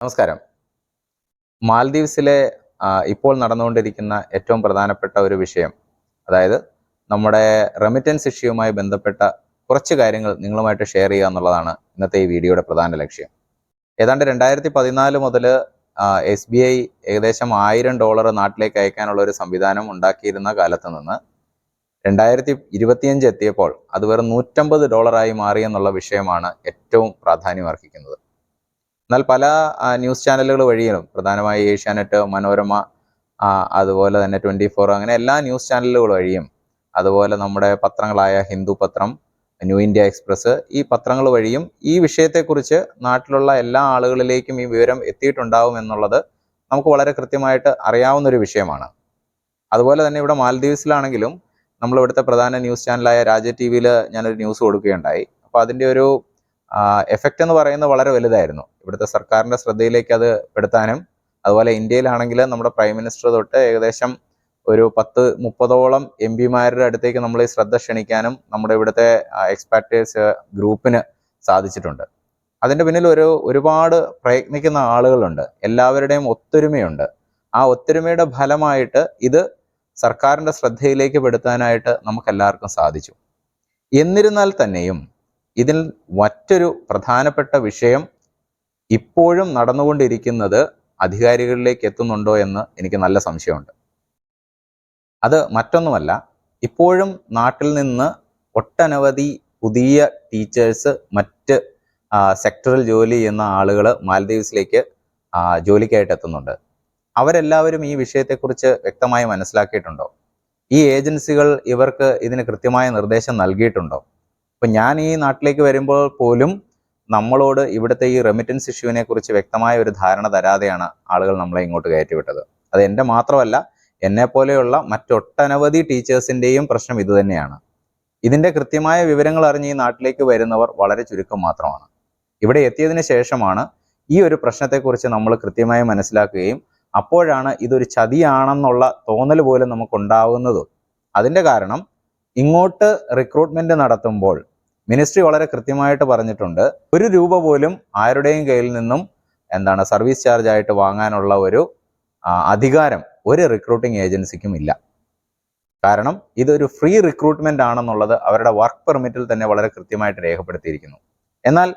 നമസ്കാരം. മാൽദീവ്സിലെ ആ, ഇപ്പോൾ നടന്നുകൊണ്ടിരിക്കുന്ന ഏറ്റവും പ്രധാനപ്പെട്ട ഒരു വിഷയം അതായത് നമ്മുടെ റെമിറ്റൻസ് ഇഷ്യൂവുമായി ബന്ധപ്പെട്ട കുറച്ച് കാര്യങ്ങൾ നിങ്ങളുമായിട്ട് ഷെയർ ചെയ്യുക എന്നുള്ളതാണ് ഇന്നത്തെ ഈ വീഡിയോയുടെ പ്രധാന ലക്ഷ്യം. ഏതാണ്ട് രണ്ടായിരത്തി പതിനാല് മുതൽ എസ് ബി ഐ ഏകദേശം ആയിരം ഡോളർ നാട്ടിലേക്ക് അയക്കാനുള്ള ഒരു സംവിധാനം ഉണ്ടാക്കിയിരുന്ന കാലത്ത് നിന്ന് രണ്ടായിരത്തി ഇരുപത്തിയഞ്ച് എത്തിയപ്പോൾ അത് വെറും നൂറ്റമ്പത് ഡോളറായി മാറിയെന്നുള്ള വിഷയമാണ് ഏറ്റവും പ്രാധാന്യം അർഹിക്കുന്നത്. എന്നാൽ പല ന്യൂസ് ചാനലുകൾ വഴിയും പ്രധാനമായി ഏഷ്യാനെറ്റ് മനോരമ അതുപോലെ തന്നെ ട്വന്റി ഫോർ അങ്ങനെ എല്ലാ ന്യൂസ് ചാനലുകൾ വഴിയും അതുപോലെ നമ്മുടെ പത്രങ്ങളായ ഹിന്ദു പത്രം ന്യൂ ഇന്ത്യ എക്സ്പ്രസ് ഈ പത്രങ്ങൾ വഴിയും ഈ വിഷയത്തെക്കുറിച്ച് നാട്ടിലുള്ള എല്ലാ ആളുകളിലേക്കും ഈ വിവരം എത്തിയിട്ടുണ്ടാവും എന്നുള്ളത് നമുക്ക് വളരെ കൃത്യമായിട്ട് അറിയാവുന്ന ഒരു വിഷയമാണ്. അതുപോലെ തന്നെ ഇവിടെ മാലദ്വീപ്സിലാണെങ്കിലും നമ്മൾ ഇവിടുത്തെ പ്രധാന ന്യൂസ് ചാനലായ രാജ ടി വിയിൽ ഞാനൊരു ന്യൂസ് കൊടുക്കുകയുണ്ടായി. അപ്പോൾ അതിന്റെ ഒരു എഫക്റ്റ് എന്ന് പറയുന്നത് വളരെ വലുതായിരുന്നു. ഇവിടുത്തെ സർക്കാരിന്റെ ശ്രദ്ധയിലേക്ക് അത് പെടുത്താനും അതുപോലെ ഇന്ത്യയിലാണെങ്കിൽ നമ്മുടെ പ്രൈം മിനിസ്റ്റർ തൊട്ട് ഏകദേശം ഒരു പത്ത് മുപ്പതോളം എം പിമാരുടെ അടുത്തേക്ക് നമ്മൾ ഈ ശ്രദ്ധ ക്ഷണിക്കാനും നമ്മുടെ ഇവിടുത്തെ എക്സ്പാർട്ടേഴ്സ് ഗ്രൂപ്പിന് സാധിച്ചിട്ടുണ്ട്. അതിന്റെ പിന്നിൽ ഒരു ഒരുപാട് പ്രയത്നിക്കുന്ന ആളുകളുണ്ട്. എല്ലാവരുടെയും ഒത്തൊരുമയുണ്ട്. ആ ഒത്തൊരുമയുടെ ഫലമായിട്ട് ഇത് സർക്കാരിന്റെ ശ്രദ്ധയിലേക്ക് പെടുത്താനായിട്ട് നമുക്കെല്ലാവർക്കും സാധിച്ചു. എന്നിരുന്നാൽ തന്നെയും ഇതിൽ മറ്റൊരു പ്രധാനപ്പെട്ട വിഷയം ഇപ്പോഴും നടന്നുകൊണ്ടിരിക്കുന്നത് അധികാരികളിലേക്ക് എത്തുന്നുണ്ടോ എന്ന് എനിക്ക് നല്ല സംശയമുണ്ട്. അത് മറ്റൊന്നുമല്ല ഇപ്പോഴും നാട്ടിൽ നിന്ന് ഒട്ടനവധി പുതിയ ടീച്ചേഴ്സ് മറ്റ് സെക്ടറിൽ ജോലി ചെയ്യുന്ന ആളുകൾ മാലദ്വീപ്സിലേക്ക് ജോലിക്കായിട്ട് എത്തുന്നുണ്ട്. അവരെല്ലാവരും ഈ വിഷയത്തെക്കുറിച്ച് വ്യക്തമായി മനസ്സിലാക്കിയിട്ടുണ്ടോ? ഈ ഏജൻസികൾ ഇവർക്ക് ഇതിന് കൃത്യമായ നിർദ്ദേശം നൽകിയിട്ടുണ്ടോ? ഇപ്പൊ ഞാൻ ഈ നാട്ടിലേക്ക് വരുമ്പോൾ പോലും നമ്മളോട് ഇവിടുത്തെ ഈ റെമിറ്റൻസ് ഇഷ്യൂവിനെ കുറിച്ച് വ്യക്തമായ ഒരു ധാരണ തരാതെയാണ് ആളുകൾ നമ്മളെ ഇങ്ങോട്ട് കയറ്റിവിട്ടത് അത് എന്റെ മാത്രമല്ല എന്നെ പോലെയുള്ള മറ്റൊട്ടനവധി ടീച്ചേഴ്സിന്റെയും പ്രശ്നം ഇത് തന്നെയാണ്. ഇതിന്റെ കൃത്യമായ വിവരങ്ങൾ അറിഞ്ഞ് ഈ നാട്ടിലേക്ക് വരുന്നവർ വളരെ ചുരുക്കം മാത്രമാണ്. ഇവിടെ എത്തിയതിനു ശേഷമാണ് ഈ ഒരു പ്രശ്നത്തെക്കുറിച്ച് നമ്മൾ കൃത്യമായി മനസ്സിലാക്കുകയും അപ്പോഴാണ് ഇതൊരു ചതിയാണെന്നുള്ള തോന്നൽ പോലും നമുക്കുണ്ടാവുന്നതും അതിന്റെ കാരണം ഇങ്ങോട്ട് റിക്രൂട്ട്മെന്റ് നടത്തുമ്പോൾ മിനിസ്ട്രി വളരെ കൃത്യമായിട്ട് പറഞ്ഞിട്ടുണ്ട്. ഒരു രൂപ പോലും ആരുടെയും കയ്യിൽ നിന്നും എന്താണ് സർവീസ് ചാർജ് ആയിട്ട് വാങ്ങാനുള്ള ഒരു അധികാരം ഒരു റിക്രൂട്ടിംഗ് ഏജൻസിക്കും ഇല്ല. കാരണം ഇതൊരു ഫ്രീ റിക്രൂട്ട്മെന്റ് ആണെന്നുള്ളത് അവരുടെ വർക്ക് പെർമിറ്റിൽ തന്നെ വളരെ കൃത്യമായിട്ട് രേഖപ്പെടുത്തിയിരിക്കുന്നു. എന്നാൽ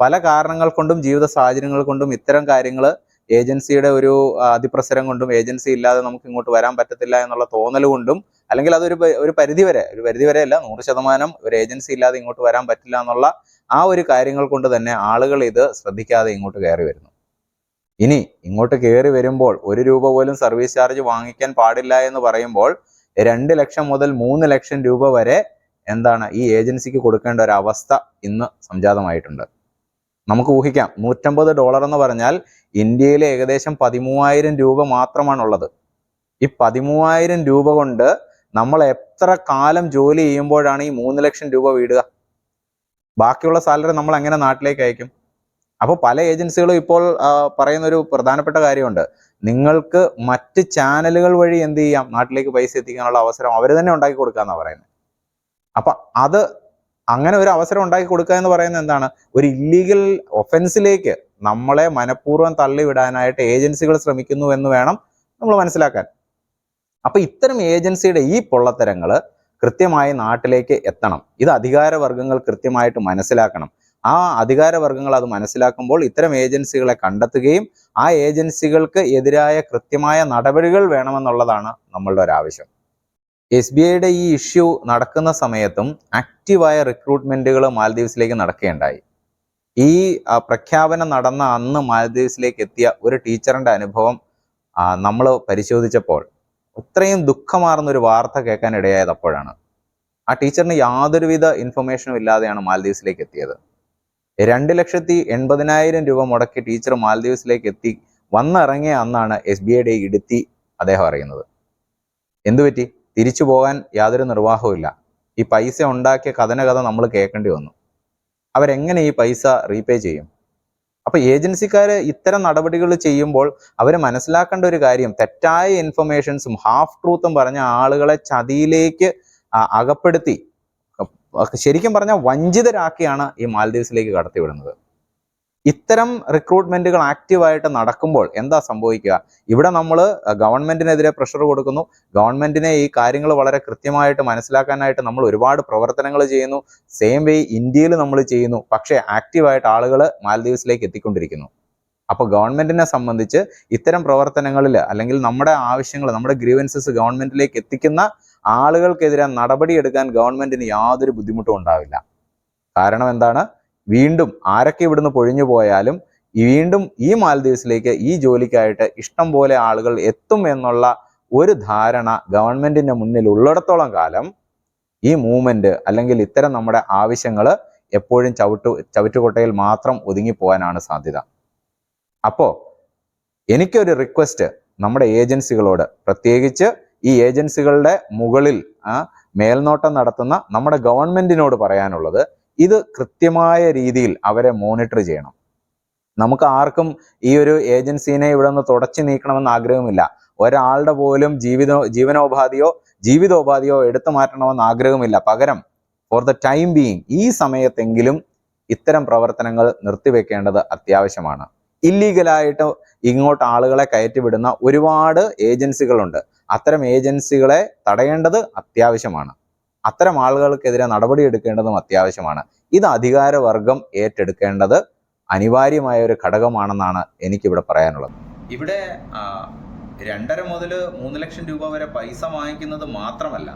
പല കാരണങ്ങൾ കൊണ്ടും ജീവിത സാഹചര്യങ്ങൾ കൊണ്ടും ഇത്തരം കാര്യങ്ങൾ ഏജൻസിയുടെ ഒരു അതിപ്രസരം കൊണ്ടും ഏജൻസി ഇല്ലാതെ നമുക്ക് ഇങ്ങോട്ട് വരാൻ പറ്റത്തില്ല എന്നുള്ള തോന്നൽ കൊണ്ടും അല്ലെങ്കിൽ അതൊരു ഒരു പരിധിവരെ ഒരു പരിധിവരെ അല്ല നൂറ് ശതമാനം ഒരു ഏജൻസി ഇല്ലാതെ ഇങ്ങോട്ട് വരാൻ പറ്റില്ല എന്നുള്ള ആ ഒരു കാര്യങ്ങൾ കൊണ്ട് തന്നെ ആളുകൾ ഇത് ശ്രദ്ധിക്കാതെ ഇങ്ങോട്ട് കയറി വരുന്നു. ഇനി ഇങ്ങോട്ട് കയറി വരുമ്പോൾ ഒരു രൂപ പോലും സർവീസ് ചാർജ് വാങ്ങിക്കാൻ പാടില്ല എന്ന് പറയുമ്പോൾ രണ്ട് ലക്ഷം മുതൽ മൂന്ന് ലക്ഷം രൂപ വരെ എന്താണ് ഈ ഏജൻസിക്ക് കൊടുക്കേണ്ട ഒരു അവസ്ഥ ഇന്ന് സംജാതമായിട്ടുണ്ട്. നമുക്ക് ഊഹിക്കാം. നൂറ്റമ്പത് ഡോളർ എന്ന് പറഞ്ഞാൽ ഇന്ത്യയിൽ ഏകദേശം പതിമൂവായിരം രൂപ മാത്രമാണുള്ളത്. ഈ പതിമൂവായിരം രൂപ കൊണ്ട് നമ്മൾ എത്ര കാലം ജോലി ചെയ്യുമ്പോഴാണ് ഈ മൂന്ന് ലക്ഷം രൂപ വീടുക? ബാക്കിയുള്ള സാലറി നമ്മൾ എങ്ങനെ നാട്ടിലേക്ക് അയക്കും? അപ്പോൾ പല ഏജൻസികളും ഇപ്പോൾ പറയുന്ന ഒരു പ്രധാനപ്പെട്ട കാര്യമുണ്ട്. നിങ്ങൾക്ക് മറ്റ് ചാനലുകൾ വഴി എന്ത് ചെയ്യാം? നാട്ടിലേക്ക് പൈസ എത്തിക്കാനുള്ള അവസരം അവർ തന്നെ ഉണ്ടാക്കി കൊടുക്കാന്നാ പറയുന്നത്. അപ്പൊ അത് അങ്ങനെ ഒരു അവസരം ഉണ്ടാക്കി കൊടുക്കുക എന്ന് പറയുന്നത് എന്താണ്? ഒരു ഇല്ലീഗൽ ഒഫൻസിലേക്ക് നമ്മളെ മനഃപൂർവം തള്ളിവിടാനായിട്ട് ഏജൻസികൾ ശ്രമിക്കുന്നു എന്ന് വേണം നമ്മൾ മനസ്സിലാക്കാൻ. അപ്പൊ ഇത്തരം ഏജൻസിയുടെ ഈ പൊള്ളത്തരങ്ങൾ കൃത്യമായി നാട്ടിലേക്ക് എത്തണം. ഇത് അധികാരവർഗങ്ങൾ കൃത്യമായിട്ട് മനസ്സിലാക്കണം. ആ അധികാരവർഗങ്ങൾ അത് മനസ്സിലാക്കുമ്പോൾ ഇത്തരം ഏജൻസികളെ കണ്ടെത്തുകയും ആ ഏജൻസികൾക്ക് എതിരായ കൃത്യമായ നടപടികൾ വേണമെന്നുള്ളതാണ് നമ്മളുടെ ആവശ്യം എസ് ബി ഐയുടെ ഈ ഇഷ്യൂ നടക്കുന്ന സമയത്തും ആക്റ്റീവായ റിക്രൂട്ട്മെന്റുകൾ മാലദ്വീപ്സിലേക്ക് നടക്കുകയുണ്ടായി. ഈ പ്രഖ്യാപനം നടന്ന അന്ന് മാലദ്വീപ്സിലേക്ക് എത്തിയ ഒരു ടീച്ചറിന്റെ അനുഭവം നമ്മൾ പരിശോധിച്ചപ്പോൾ ഇത്രയും ദുഃഖമാർന്ന ഒരു വാർത്ത കേൾക്കാൻ ഇടയായത് അപ്പോഴാണ് ആ ടീച്ചറിന് യാതൊരുവിധ ഇൻഫർമേഷനും ഇല്ലാതെയാണ് മാലദ്വീപ്സിലേക്ക് എത്തിയത്. രണ്ട് ലക്ഷത്തി എൺപതിനായിരം രൂപ മുടക്കി ടീച്ചർ മാലദ്വീപ്സിലേക്ക് എത്തി വന്നിറങ്ങിയ അന്നാണ് എസ് ബി ഐയുടെ ഇടുത്തി അദ്ദേഹം അറിയുന്നത്. എന്തു പറ്റി തിരിച്ചു പോകാൻ യാതൊരു നിർവാഹവും ഈ പൈസ ഉണ്ടാക്കിയ കഥന കഥ നമ്മൾ കേൾക്കേണ്ടി വന്നു. അവരെങ്ങനെ ഈ പൈസ റീപേ ചെയ്യും? അപ്പോൾ ഏജൻസിക്കാർ ഇത്തരം നടപടികൾ ചെയ്യുമ്പോൾ അവർ മനസ്സിലാക്കേണ്ട ഒരു കാര്യം തെറ്റായ ഇൻഫർമേഷൻസും ഹാഫ് ട്രൂത്തും പറഞ്ഞ ആളുകളെ ചതിയിലേക്ക് അകപ്പെടുത്തി. ശരിക്കും പറഞ്ഞാൽ വഞ്ചിതരാക്കിയാണ് ഈ മാൽദീവ്സിലേക്ക് കടത്തിവിടുന്നത്. ഇത്തരം റിക്രൂട്ട്മെന്റുകൾ ആക്റ്റീവായിട്ട് നടക്കുമ്പോൾ എന്താ സംഭവിക്കുക? ഇവിടെ നമ്മൾ ഗവൺമെന്റിനെതിരെ പ്രഷർ കൊടുക്കുന്നു. ഗവൺമെന്റിനെ ഈ കാര്യങ്ങൾ വളരെ കൃത്യമായിട്ട് മനസ്സിലാക്കാനായിട്ട് നമ്മൾ ഒരുപാട് പ്രവർത്തനങ്ങൾ ചെയ്യുന്നു. സെയിം വേ ഇന്ത്യയിൽ നമ്മൾ ചെയ്യുന്നു. പക്ഷേ ആക്റ്റീവായിട്ട് ആളുകൾ മാലദ്വീപ്സിലേക്ക് എത്തിക്കൊണ്ടിരിക്കുന്നു. അപ്പോൾ ഗവൺമെന്റിനെ സംബന്ധിച്ച് ഇത്തരം പ്രവർത്തനങ്ങളിൽ അല്ലെങ്കിൽ നമ്മുടെ ആവശ്യങ്ങൾ നമ്മുടെ ഗ്രീവൻസസ് ഗവൺമെന്റിലേക്ക് എത്തിക്കുന്ന ആളുകൾക്കെതിരെ നടപടിയെടുക്കാൻ ഗവൺമെന്റിന് യാതൊരു ബുദ്ധിമുട്ടും ഉണ്ടാവില്ല. കാരണം എന്താണ്? വീണ്ടും ആരൊക്കെ ഇവിടുന്ന് പൊഴിഞ്ഞു പോയാലും വീണ്ടും ഈ മാലദ്വീപ്സിലേക്ക് ഈ ജോലിക്കായിട്ട് ഇഷ്ടം പോലെ ആളുകൾ എത്തും എന്നുള്ള ഒരു ധാരണ ഗവൺമെന്റിന്റെ മുന്നിൽ ഉള്ളിടത്തോളം കാലം ഈ മൂവ്മെന്റ് അല്ലെങ്കിൽ ഇത്തരം നമ്മുടെ ആവശ്യങ്ങൾ എപ്പോഴും ചവിട്ടു ചവിറ്റുകൊട്ടയിൽ മാത്രം ഒതുങ്ങിപ്പോകാനാണ് സാധ്യത. അപ്പോ എനിക്കൊരു റിക്വസ്റ്റ് നമ്മുടെ ഏജൻസികളോട്. പ്രത്യേകിച്ച് ഈ ഏജൻസികളുടെ മുകളിൽ മേൽനോട്ടം നടത്തുന്ന നമ്മുടെ ഗവൺമെന്റിനോട് പറയാനുള്ളത് ഇത് കൃത്യമായ രീതിയിൽ അവരെ മോണിറ്റർ ചെയ്യണം. നമുക്ക് ആർക്കും ഈ ഒരു ഏജൻസീനെ ഇവിടെ നിന്ന് തുടച്ചു നീക്കണമെന്ന് ആഗ്രഹമില്ല ഒരാളുടെ പോലും ജീവിത ജീവനോപാധിയോ ജീവിതോപാധിയോ എടുത്തു മാറ്റണമെന്ന് ആഗ്രഹമില്ല പകരം ഫോർ ദ ടൈം ബീയിങ് ഈ സമയത്തെങ്കിലും ഇത്തരം പ്രവർത്തനങ്ങൾ നിർത്തിവെക്കേണ്ടത് അത്യാവശ്യമാണ്. ഇല്ലീഗലായിട്ട് ഇങ്ങോട്ട് ആളുകളെ കയറ്റിവിടുന്ന ഒരുപാട് ഏജൻസികളുണ്ട് അത്തരം ഏജൻസികളെ തടയേണ്ടത് അത്യാവശ്യമാണ്. അത്തരം ആളുകൾക്കെതിരെ നടപടിയെടുക്കേണ്ടതും അത്യാവശ്യമാണ്. ഇത് അധികാരവർഗം ഏറ്റെടുക്കേണ്ടത് അനിവാര്യമായ ഒരു ഘടകമാണെന്നാണ് എനിക്കിവിടെ പറയാനുള്ളത്. ഇവിടെ രണ്ടര മുതൽ മൂന്ന് ലക്ഷം രൂപ വരെ പൈസ വാങ്ങിക്കുന്നത് മാത്രമല്ല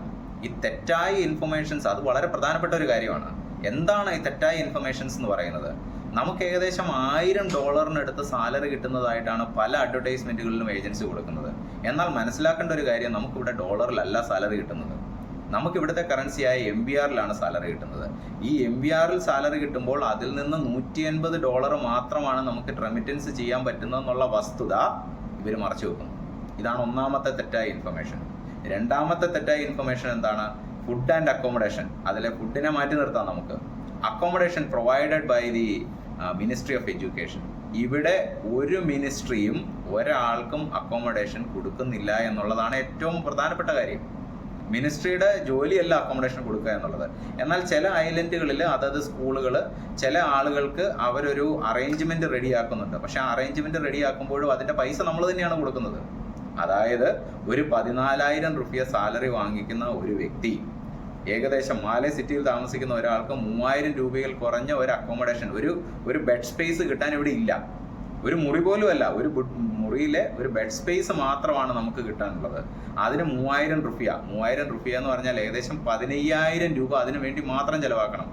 ഈ തെറ്റായ ഇൻഫർമേഷൻസ് അത് വളരെ പ്രധാനപ്പെട്ട ഒരു കാര്യമാണ്. എന്താണ് ഈ തെറ്റായ ഇൻഫർമേഷൻസ് എന്ന് പറയുന്നത്? നമുക്ക് ഏകദേശം ആയിരം ഡോളറിനടുത്ത് സാലറി കിട്ടുന്നതായിട്ടാണ് പല അഡ്വർടൈസ്മെന്റുകളിലും ഏജൻസി കൊടുക്കുന്നത്. എന്നാൽ മനസ്സിലാക്കേണ്ട ഒരു കാര്യം നമുക്കിവിടെ ഡോളറിലല്ല സാലറി കിട്ടുന്നത്. നമുക്ക് ഇവിടുത്തെ കറൻസിയായ എം ബി ആറിലാണ് സാലറി കിട്ടുന്നത്. ഈ എം ബി ആറിൽ സാലറി കിട്ടുമ്പോൾ അതിൽ നിന്ന് നൂറ്റി എൺപത് ഡോളർ മാത്രമാണ് നമുക്ക് റെമിറ്റൻസ് ചെയ്യാൻ പറ്റുന്നതെന്നുള്ള വസ്തുത ഇവർ മറച്ചു വെക്കുന്നു. ഇതാണ് ഒന്നാമത്തെ തെറ്റായ ഇൻഫർമേഷൻ രണ്ടാമത്തെ തെറ്റായ ഇൻഫർമേഷൻ എന്താണ്? ഫുഡ് ആൻഡ് അക്കോമഡേഷൻ അതിലെ ഫുഡിനെ മാറ്റി നിർത്താം നമുക്ക്. Accommodation provided by the ministry of education ഇവിടെ ഒരു മിനിസ്ട്രിയും ഒരാൾക്കും അക്കോമഡേഷൻ കൊടുക്കുന്നില്ല എന്നുള്ളതാണ് ഏറ്റവും പ്രധാനപ്പെട്ട കാര്യം. മിനിസ്ട്രിയുടെ ജോലിയല്ല അക്കോമഡേഷൻ കൊടുക്കുക എന്നുള്ളത്. എന്നാൽ ചില ഐലൻഡുകളിൽ അതത് സ്കൂളുകൾ ചില ആളുകൾക്ക് അവരൊരു അറേഞ്ച്മെന്റ് റെഡിയാക്കുന്നുണ്ട് പക്ഷെ ആ അറേഞ്ച്മെന്റ് റെഡിയാക്കുമ്പോഴും അതിന്റെ പൈസ നമ്മൾ തന്നെയാണ് കൊടുക്കുന്നത്. അതായത് ഒരു പതിനാലായിരം റുപ്യ സാലറി വാങ്ങിക്കുന്ന ഒരു വ്യക്തി ഏകദേശം മാലെ സിറ്റിയിൽ താമസിക്കുന്ന ഒരാൾക്ക് മൂവായിരം രൂപയിൽ കുറഞ്ഞ ഒരു അക്കോമഡേഷൻ ഒരു ഒരു ബെഡ് സ്പേസ് കിട്ടാൻ ഇവിടെ ഇല്ല. ഒരു മുറി പോലും അല്ല ഒരു മുറിയിലെ ഒരു ബെഡ് സ്പേസ് മാത്രമാണ് നമുക്ക് കിട്ടാനുള്ളത്. അതിന് മൂവായിരം റുപ്യ മൂവായിരം റുപ്യ എന്ന് പറഞ്ഞാൽ ഏകദേശം പതിനയ്യായിരം രൂപ അതിനു വേണ്ടി മാത്രം ചെലവാക്കണം.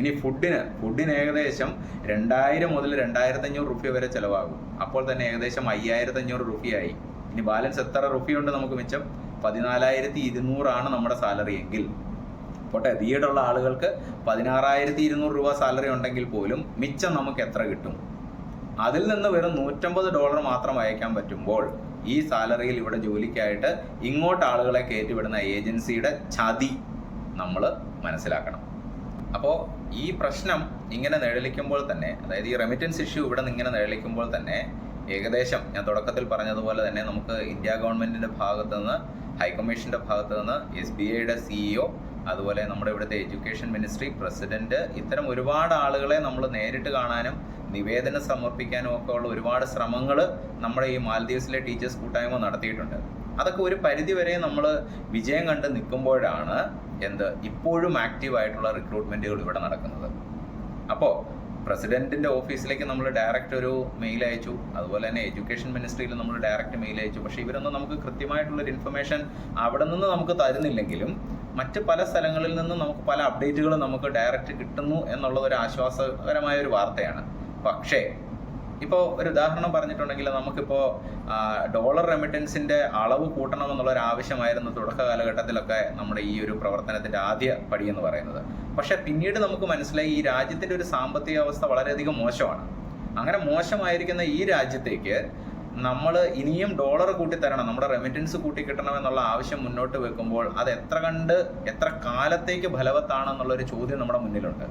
ഇനി ഫുഡിന് ഫുഡിന് ഏകദേശം രണ്ടായിരം മുതൽ രണ്ടായിരത്തി അഞ്ഞൂറ് റുപ്യ വരെ ചിലവാകും. അപ്പോൾ തന്നെ ഏകദേശം അയ്യായിരത്തി അഞ്ഞൂറ് റുപ്യയായി ഇനി ബാലൻസ് എത്ര റുപ്യ ഉണ്ട് നമുക്ക് മിച്ചം? പതിനാലായിരത്തി ഇരുന്നൂറാണ് നമ്മുടെ സാലറി എങ്കിൽ. പോട്ടെ ബിഎഡുള്ള ആളുകൾക്ക് പതിനാറായിരത്തി ഇരുന്നൂറ് രൂപ സാലറി ഉണ്ടെങ്കിൽ പോലും മിച്ചം നമുക്ക് എത്ര കിട്ടും? അതിൽ നിന്ന് വെറും നൂറ്റമ്പത് ഡോളർ മാത്രം അയക്കാൻ പറ്റുമ്പോൾ ഈ സാലറിയിൽ ഇവിടെ ജോലിക്കായിട്ട് ഇങ്ങോട്ട് ആളുകളെ കയറ്റിവിടുന്ന ഏജൻസിയുടെ ചതി നമ്മൾ മനസ്സിലാക്കണം. അപ്പോൾ ഈ പ്രശ്നം ഇങ്ങനെ നിഴലിക്കുമ്പോൾ തന്നെ അതായത് ഈ റെമിറ്റൻസ് ഇഷ്യൂ ഇവിടെ നിന്ന് ഇങ്ങനെ നിഴലിക്കുമ്പോൾ തന്നെ ഏകദേശം ഞാൻ തുടക്കത്തിൽ പറഞ്ഞതുപോലെ തന്നെ നമുക്ക് ഇന്ത്യ ഗവൺമെന്റിന്റെ ഭാഗത്ത് നിന്ന് ഹൈക്കമ്മീഷന്റെ ഭാഗത്ത് നിന്ന് എസ് ബി ഐയുടെ സിഇഒ അതുപോലെ നമ്മുടെ ഇവിടുത്തെ എഡ്യൂക്കേഷൻ മിനിസ്ട്രി പ്രസിഡന്റ് ഇത്തരം ഒരുപാട് ആളുകളെ നമ്മൾ നേരിട്ട് കാണാനും നിവേദനം സമർപ്പിക്കാനും ഒക്കെ ഉള്ള ഒരുപാട് ശ്രമങ്ങൾ നമ്മുടെ ഈ മാൽദീവ്സിലെ ടീച്ചേഴ്സ് കൂട്ടായ്മ നടത്തിയിട്ടുണ്ട്. അതൊക്കെ ഒരു പരിധിവരെ നമ്മൾ വിജയം കണ്ട് നിൽക്കുമ്പോഴാണ് എന്ത് ഇപ്പോഴും ആക്റ്റീവ് ആയിട്ടുള്ള റിക്രൂട്ട്മെന്റുകൾ ഇവിടെ നടക്കുന്നത്. അപ്പോൾ പ്രസിഡന്റിന്റെ ഓഫീസിലേക്ക് നമ്മൾ ഡയറക്റ്റ് ഒരു മെയിൽ അയച്ചു. അതുപോലെ തന്നെ എഡ്യൂക്കേഷൻ മിനിസ്ട്രിയിൽ നമ്മൾ ഡയറക്റ്റ് മെയിൽ അയച്ചു. പക്ഷേ ഇവരൊന്നും നമുക്ക് കൃത്യമായിട്ടുള്ളൊരു ഇൻഫർമേഷൻ അവിടെ നിന്ന് നമുക്ക് തരുന്നില്ലെങ്കിലും മറ്റ് പല സ്ഥലങ്ങളിൽ നിന്നും നമുക്ക് പല അപ്ഡേറ്റുകളും നമുക്ക് ഡയറക്റ്റ് കിട്ടുന്നു എന്നുള്ളത് ഒരു ആശ്വാസകരമായ ഒരു വാർത്തയാണ്. പക്ഷേ ഇപ്പോൾ ഒരു ഉദാഹരണം പറഞ്ഞിട്ടുണ്ടെങ്കിൽ നമുക്കിപ്പോൾ ഡോളർ റെമിറ്റൻസിന്റെ അളവ് കൂട്ടണം എന്നുള്ള ഒരു ആവശ്യമായിരുന്നു തുടക്ക കാലഘട്ടത്തിലൊക്കെ നമ്മുടെ ഈ ഒരു പ്രവർത്തനത്തിന്റെ ആദ്യ പടി എന്ന് പറയുന്നത്. പക്ഷെ പിന്നീട് നമുക്ക് മനസ്സിലായി ഈ രാജ്യത്തിന്റെ ഒരു സാമ്പത്തിക അവസ്ഥ വളരെയധികം മോശമാണ്. അങ്ങനെ മോശമായിരിക്കുന്ന ഈ രാജ്യത്തേക്ക് നമ്മൾ ഇനിയും ഡോളർ കൂട്ടി തരണം നമ്മുടെ റെമിറ്റൻസ് കൂട്ടി കിട്ടണം എന്നുള്ള ആവശ്യം മുന്നോട്ട് വെക്കുമ്പോൾ അത് എത്ര കണ്ട് എത്ര കാലത്തേക്ക് ഫലവത്താണെന്നുള്ള ഒരു ചോദ്യം നമ്മുടെ മുന്നിലുണ്ട്.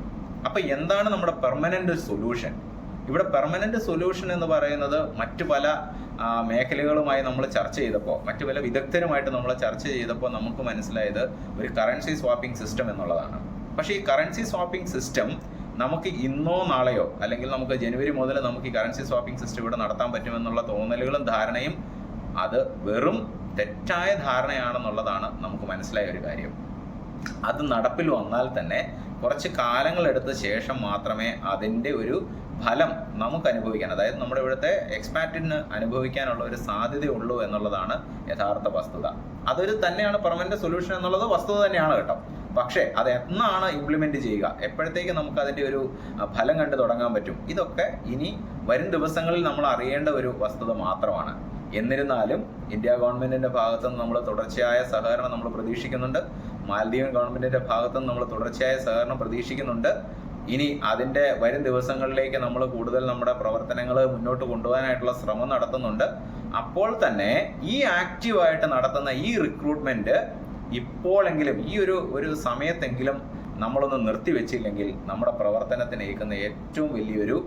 അപ്പൊ എന്താണ് നമ്മുടെ പെർമനന്റ് സൊല്യൂഷൻ ഇവിടെ പെർമനന്റ് സൊല്യൂഷൻ എന്ന് പറയുന്നത് മറ്റു പല മേഖലകളുമായി നമ്മൾ ചർച്ച ചെയ്തപ്പോൾ മറ്റു പല വിദഗ്ധരുമായിട്ട് നമ്മൾ ചർച്ച ചെയ്തപ്പോൾ നമുക്ക് മനസ്സിലായത് ഒരു കറൻസി സ്വാപ്പിംഗ് സിസ്റ്റം എന്നുള്ളതാണ്. പക്ഷേ ഈ കറൻസി സ്വാപ്പിംഗ് സിസ്റ്റം നമുക്ക് ഇന്നോ നാളെയോ അല്ലെങ്കിൽ നമുക്ക് ജനുവരി മുതൽ നമുക്ക് ഈ കറൻസി സ്വാപ്പിംഗ് സിസ്റ്റം ഇവിടെ നടത്താൻ പറ്റുമെന്നുള്ള തോന്നലുകളും ധാരണയും അത് വെറും തെറ്റായ ധാരണയാണെന്നുള്ളതാണ് നമുക്ക് മനസ്സിലായ ഒരു കാര്യം. അത് നടപ്പിൽ വന്നാൽ തന്നെ കുറച്ച് കാലങ്ങൾ കാലങ്ങളെടുത്ത ശേഷം മാത്രമേ അതിന്റെ ഒരു ഫലം നമുക്ക് അനുഭവിക്കാൻ അതായത് നമ്മുടെ ഇവിടുത്തെ എക്സ്പാറ്റിന് അനുഭവിക്കാനുള്ള ഒരു സാധ്യതയുള്ളൂ എന്നുള്ളതാണ് യഥാർത്ഥ വസ്തുത. അതൊരു തന്നെയാണ് പെർമനന്റ് സൊല്യൂഷൻ എന്നുള്ളത് വസ്തുത തന്നെയാണ് കേട്ടോ. പക്ഷേ അത് എന്നാണ് ഇംപ്ലിമെന്റ് ചെയ്യുക? എപ്പോഴത്തേക്ക് നമുക്ക് അതിന്റെ ഒരു ഫലം കണ്ടു തുടങ്ങാൻ പറ്റും? ഇതൊക്കെ ഇനി വരും ദിവസങ്ങളിൽ നമ്മൾ അറിയേണ്ട ഒരു വസ്തുത മാത്രമാണ്. എന്നിരുന്നാലും ഇന്ത്യ ഗവൺമെന്റിന്റെ ഭാഗത്തു നിന്ന് നമ്മൾ തുടർച്ചയായ സഹകരണം നമ്മൾ പ്രതീക്ഷിക്കുന്നുണ്ട്. മാലദ്വീപ് ഗവൺമെന്റിന്റെ ഭാഗത്തു നിന്ന് നമ്മൾ തുടർച്ചയായ സഹകരണം പ്രതീക്ഷിക്കുന്നുണ്ട്. ഇനി അതിന്റെ വരും ദിവസങ്ങളിലേക്ക് നമ്മൾ കൂടുതൽ നമ്മുടെ പ്രവർത്തനങ്ങൾ മുന്നോട്ട് കൊണ്ടുപോകാനായിട്ടുള്ള ശ്രമം നടത്തുന്നുണ്ട്. അപ്പോൾ തന്നെ ഈ ആക്റ്റീവായിട്ട് നടത്തുന്ന ഈ റിക്രൂട്ട്മെന്റ് ഇപ്പോഴെങ്കിലും ഈ ഒരു ഒരു സമയത്തെങ്കിലും നമ്മളൊന്ന് നിർത്തിവെച്ചില്ലെങ്കിൽ നമ്മുടെ പ്രവർത്തനത്തിന് ഏൽക്കുന്ന ഏറ്റവും വലിയൊരു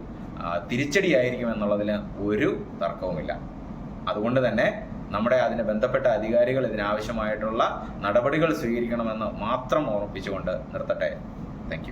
തിരിച്ചടിയായിരിക്കും എന്നുള്ളതിന് ഒരു തർക്കവുമില്ല. അതുകൊണ്ട് തന്നെ നമ്മുടെ അതിന് ബന്ധപ്പെട്ട അധികാരികൾ ഇതിനാവശ്യമായിട്ടുള്ള നടപടികൾ സ്വീകരിക്കണമെന്ന് മാത്രം ഓർമ്മിപ്പിച്ചുകൊണ്ട് നിർത്തട്ടെ. താങ്ക്